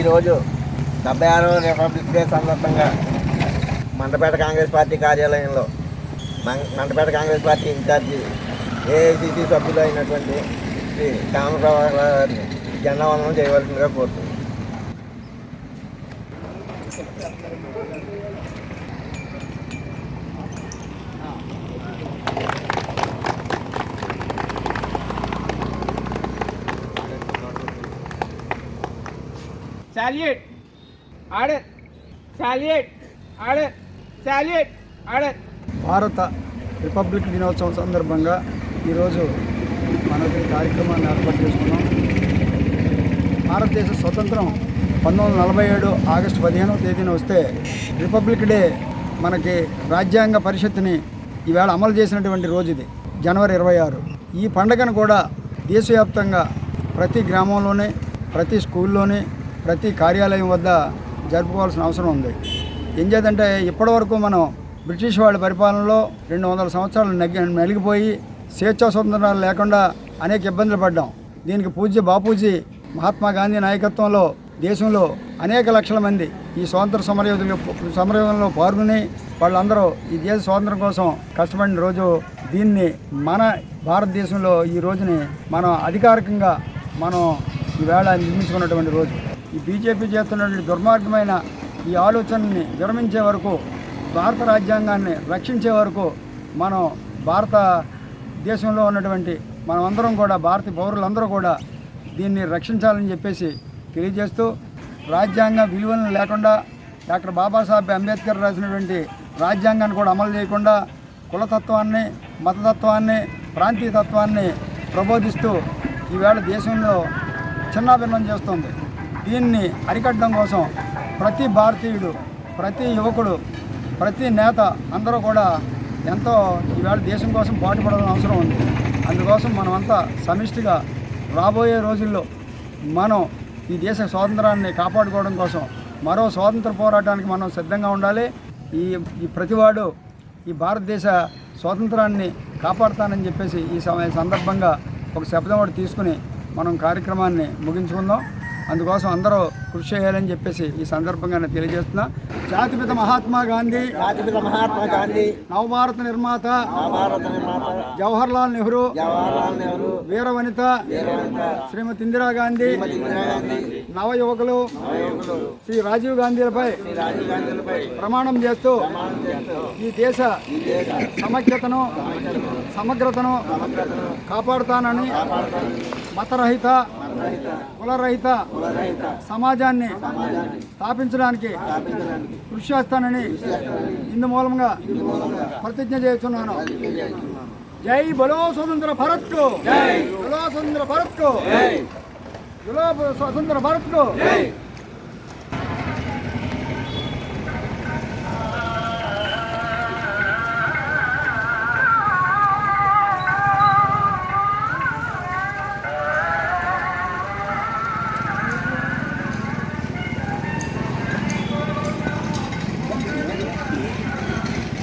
ఈరోజు డెబ్బై ఆరవ రిపబ్లిక్ డే సందర్భంగా మండపేట కాంగ్రెస్ పార్టీ కార్యాలయంలో మం- Mandapeta Congress party incharge AICC సభ్యులు అయినటువంటి శ్రీ కామరావు గారిని జెండా వందనం చేయవలసిందిగా కోరుతున్నాను Salute. Order Salute. Order Salute. Order భారత రిపబ్లిక్ దినోత్సవం సందర్భంగా ఈరోజు మనకి కార్యక్రమాన్ని ఏర్పాటు చేసుకున్నాం భారతదేశ స్వతంత్రం పంతొమ్మిది వందల నలభై ఏడు ఆగస్టు పదిహేనవ తేదీన వస్తే రిపబ్లిక్ డే మనకి రాజ్యాంగ పరిషత్తుని ఈవేళ అమలు చేసినటువంటి రోజు ఇది జనవరి ఇరవై ఆరు ఈ పండుగను కూడా దేశవ్యాప్తంగా ప్రతి గ్రామంలోనే ప్రతి స్కూల్లోనే ప్రతి కార్యాలయం వద్ద జరుపుకోవాల్సిన అవసరం ఉంది. ఏం చేద్దంటే ఇప్పటివరకు మనం బ్రిటిష్ వాళ్ళ పరిపాలనలో రెండు వందల సంవత్సరాలు నగ్గి నలిగిపోయి స్వేచ్ఛా స్వతంత్రాలు లేకుండా అనేక ఇబ్బందులు పడ్డాం. దీనికి పూజ్య బాపూజీ మహాత్మా గాంధీ నాయకత్వంలో దేశంలో అనేక లక్షల మంది ఈ స్వాతంత్ర సమరయోధులు సమరయోధంలో పాల్గొని వాళ్ళందరూ ఈ దేశ స్వాతంత్రం కోసం కష్టపడిన రోజు దీన్ని మన భారతదేశంలో ఈ రోజుని మనం అధికారికంగా మనం ఈవేళ నిర్మించుకున్నటువంటి రోజు. ఈ బీజేపీ చేస్తున్నటువంటి దుర్మార్గమైన ఈ ఆలోచనని విరమించే వరకు భారత రాజ్యాంగాన్ని రక్షించే వరకు మనం భారత దేశంలో ఉన్నటువంటి మనమందరం కూడా భారత పౌరులందరూ కూడా దీన్ని రక్షించాలని చెప్పేసి తెలియజేస్తూ రాజ్యాంగ విలువలను లేకుండా డాక్టర్ బాబాసాహెబ్ అంబేద్కర్ రాసినటువంటి రాజ్యాంగాన్ని కూడా అమలు చేయకుండా కులతత్వాన్ని మతతత్వాన్ని ప్రాంతీయ తత్వాన్ని ప్రబోధిస్తూ ఈవేళ దేశంలో చిన్నాభిన్నం చేస్తుంది. దీన్ని అరికట్టడం కోసం ప్రతి భారతీయుడు ప్రతి యువకుడు ప్రతి నేత అందరూ కూడా ఎంతో ఈవేళ దేశం కోసం పాటుపడాల్సిన అవసరం ఉంది. అందుకోసం మనమంతా సమిష్టిగా రాబోయే రోజుల్లో మనం ఈ దేశ స్వాతంత్రాన్ని కాపాడుకోవడం కోసం మరో స్వాతంత్ర పోరాటానికి మనం సిద్ధంగా ఉండాలి. ఈ ఈ ప్రతివాడు ఈ భారతదేశ స్వాతంత్రాన్ని కాపాడుతానని చెప్పేసి ఈ సమయ సందర్భంగా ఒక శబ్దం ఒకటి తీసుకుని మనం కార్యక్రమాన్ని ముగించుకుందాం. అందుకోసం అందరూ కృషి చేయాలని చెప్పేసి ఈ సందర్భంగా నేను తెలియజేస్తున్నా. జాతిపిత మహాత్మా గాంధీ జాతిపిత మహాత్మా గాంధీ నవభారత నిర్మాత భారత నిర్మాత జవహర్లాల్ నెహ్రూ జవహర్లాల్ నెహ్రూ వీర వనిత శ్రీమతి ఇందిరా గాంధీ ఇందిరాగాంధీ నవ యువకులు శ్రీ రాజీవ్ గాంధీలపై ప్రమాణం చేస్తూ ఈ దేశ ఈ దేశ సమైక్యతను సమగ్రతను కాపాడుతానని మతరహిత కులరహిత సమాజాన్ని స్థాపించడానికి కృషి చేస్తానని ఇందు మూలంగా ప్రతిజ్ఞ చేస్తున్నాను. జై బలో స్వతంత్ర భారత్కు బలో స్వతంత్ర భారత్కు బలో స్వతంత్ర భారత్కు